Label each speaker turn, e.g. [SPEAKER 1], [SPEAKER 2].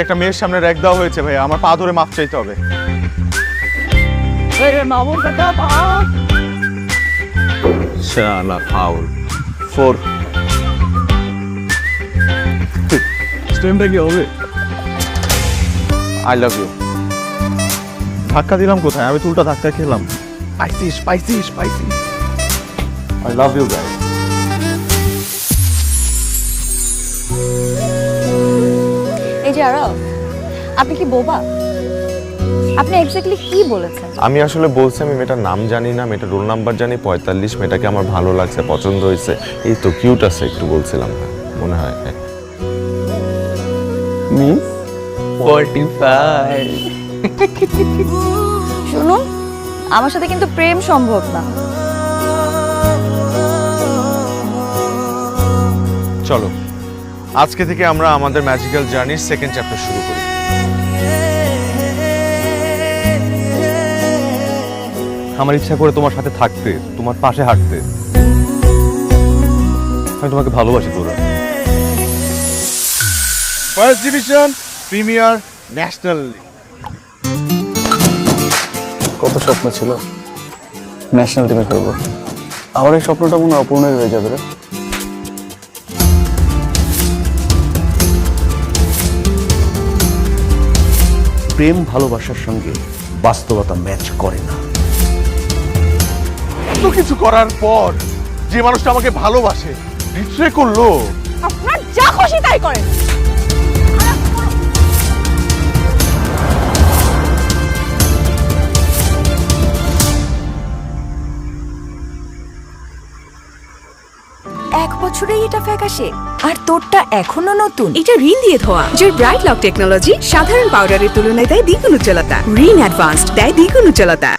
[SPEAKER 1] একটা মেয়ের সামনে র্যাক দেওয়া হয়েছে ভাই আমার পা ধরে মাপ চাইতে হবে।
[SPEAKER 2] শালা ফাউল। ফোর। স্টেমটা কি হবে?
[SPEAKER 1] আই লাভ ইউ ধাক্কা দিলাম কোথায়? আমি তুলটা ধাক্কা খেলাম। পাইছিস পাইছিস পাইছিস আই লাভ ইউ গাইস
[SPEAKER 3] এই যে আরব আপনি কি বোবা? আপনি এক্স্যাক্টলি কি বলেছেন?
[SPEAKER 4] আমি আসলে বলছি আমি মেয়েটার নাম জানি না মেয়েটার রোল নাম্বার জানি পঁয়তাল্লিশ মেয়েটাকে আমার ভালো লাগছে পছন্দ হয়েছে। এই তো কিউট আছে একটু বলছিলাম মনে হয়
[SPEAKER 2] মিস ফোরটি ফাইভ
[SPEAKER 3] শুনুন আমার সাথে কিন্তু প্রেম সম্ভব না।
[SPEAKER 1] চলো। আজকে থেকে আমরা আমাদের ম্যাজিক্যাল জার্নির সেকেন্ড চ্যাপ্টার শুরু করি।
[SPEAKER 2] আমার ইচ্ছা করে তোমার সাথে থাকতে, তোমার পাশে হাঁটতে। আমি তোমাকে ভালোবাসি, তোরা।
[SPEAKER 1] ফার্স্ট ডিভিশন প্রিমিয়ার ন্যাশনাল
[SPEAKER 5] কত স্বপ্ন ছিল? ন্যাশনাল টিমে খেলব। আমার এই স্বপ্নটা মনে হয় অপূর্ণই রয়ে যাবে রে।
[SPEAKER 6] প্রেম ভালোবাসার সঙ্গে বাস্তবতা ম্যাচ করে না।
[SPEAKER 1] এত কিছু করার পর যে মানুষটা আমাকে ভালোবাসে বিট্রে করল।
[SPEAKER 3] আপনার যা খুশি তাই করেন।
[SPEAKER 7] এক বছরেই এটা ফ্যাকাশে। আর তোরটা এখনও নতুন।
[SPEAKER 8] এটা রিন দিয়ে ধোয়া। যে ব্রাইট লক টেকনোলজি সাধারণ পাউডারের তুলনায় দেয় দ্বিগুণ উজ্জ্বলতা। রিন অ্যাডভান্সড দেয় দ্বিগুণ উজ্জ্বলতা।